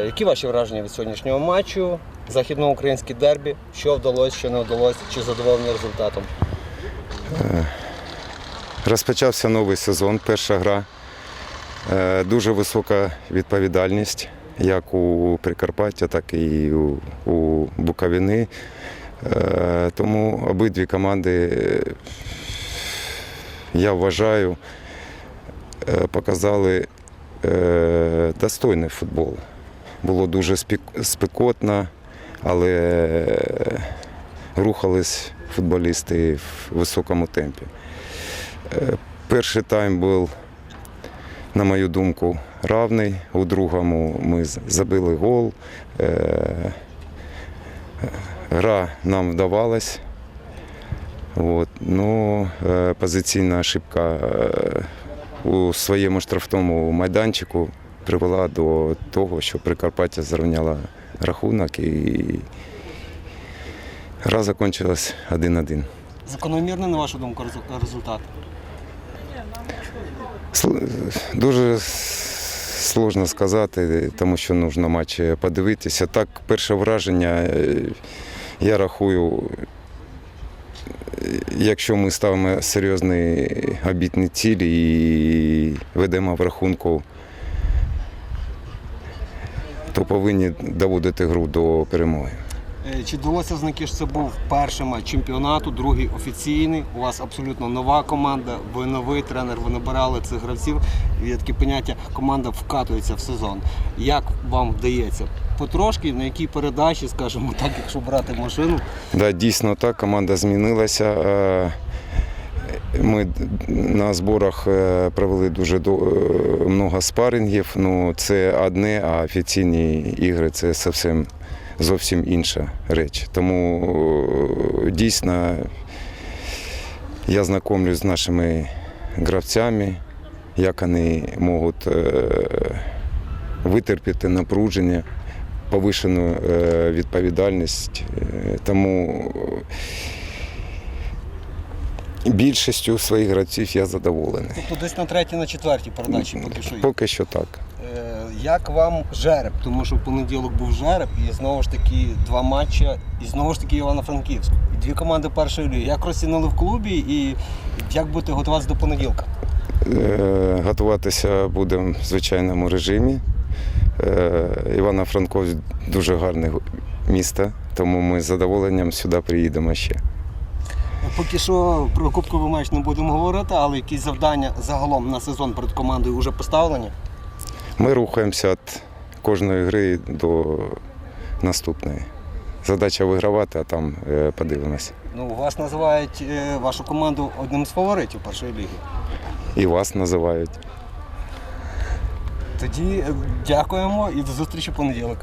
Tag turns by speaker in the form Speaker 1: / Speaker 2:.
Speaker 1: Е, Які ваші враження від сьогоднішнього матчу? Західноукраїнське дербі, що вдалося, що не вдалося, чи задоволені результатом?
Speaker 2: Розпочався новий сезон, перша гра. Е, Дуже висока відповідальність, як у Прикарпаття, так і у, Буковини. Е, Тому обидві команди, е, я вважаю, е, показали е, достойний футбол. Було дуже спекотно, але е, рухались футболісти в високому темпі. Е, Перший тайм був, на мою думку, равний. У другому ми забили гол. Е, Гра нам вдавалась. От. Ну, позиційна ошибка у своєму штрафному майданчику привела до того, що Прикарпаття зрівняла рахунок і гра закінчилась 1-1.
Speaker 1: Закономірний, на вашу думку, результат?
Speaker 2: Дуже сложно сказати, тому що потрібно матч подивитися. Так, перше враження, е, я рахую, е, якщо ми ставимо серйозні обітні цілі і ведемо в рахунку, то повинні доводити гру до перемоги.
Speaker 1: Е, Чи вдалося знайти, що це був перший матч чемпіонату, другий офіційний? У вас абсолютно нова команда, ви новий тренер, ви набирали цих гравців. Є таке поняття команда вкатується в сезон. Як вам вдається? Потрошки, на якій передачі, скажімо так, якщо брати машину,
Speaker 2: Да, дійсно так, команда змінилася. Ми на зборах е, провели дуже до- е, спарингів. Ну, це одне, а офіційні ігри це зовсім, зовсім інша реч. Тому е, дійсно я знайомлюсь з нашими гравцями, як вони можуть витерпіти напруження повишену відповідальність. Тому більшістю своїх гравців я задоволений.
Speaker 1: тобто десь на третій, на четвертій передачі поки що. є.
Speaker 2: Поки що так.
Speaker 1: Е, Як вам жереб? Тому що в понеділок був жереб, і знову ж таки два матчі, і знову ж таки Івано-Франківськ. І дві команди першої ліги. Як розцінили в клубі і як будете готуватися до понеділка?
Speaker 2: Е, Готуватися будемо в звичайному режимі. Е, Івано-Франковськ дуже гарне місто, тому ми з задоволенням сюди приїдемо ще.
Speaker 1: Поки що про кубковий матч не будемо говорити, але якісь завдання загалом на сезон перед командою вже поставлені.
Speaker 2: Ми рухаємося від кожної гри до наступної. Задача вигравати, а там е, подивимося.
Speaker 1: Ну, вас називають е, вашу команду одним з фаворитів першої ліги.
Speaker 2: І вас називають.
Speaker 1: Тоді е, дякуємо і до зустрічі в понеділок.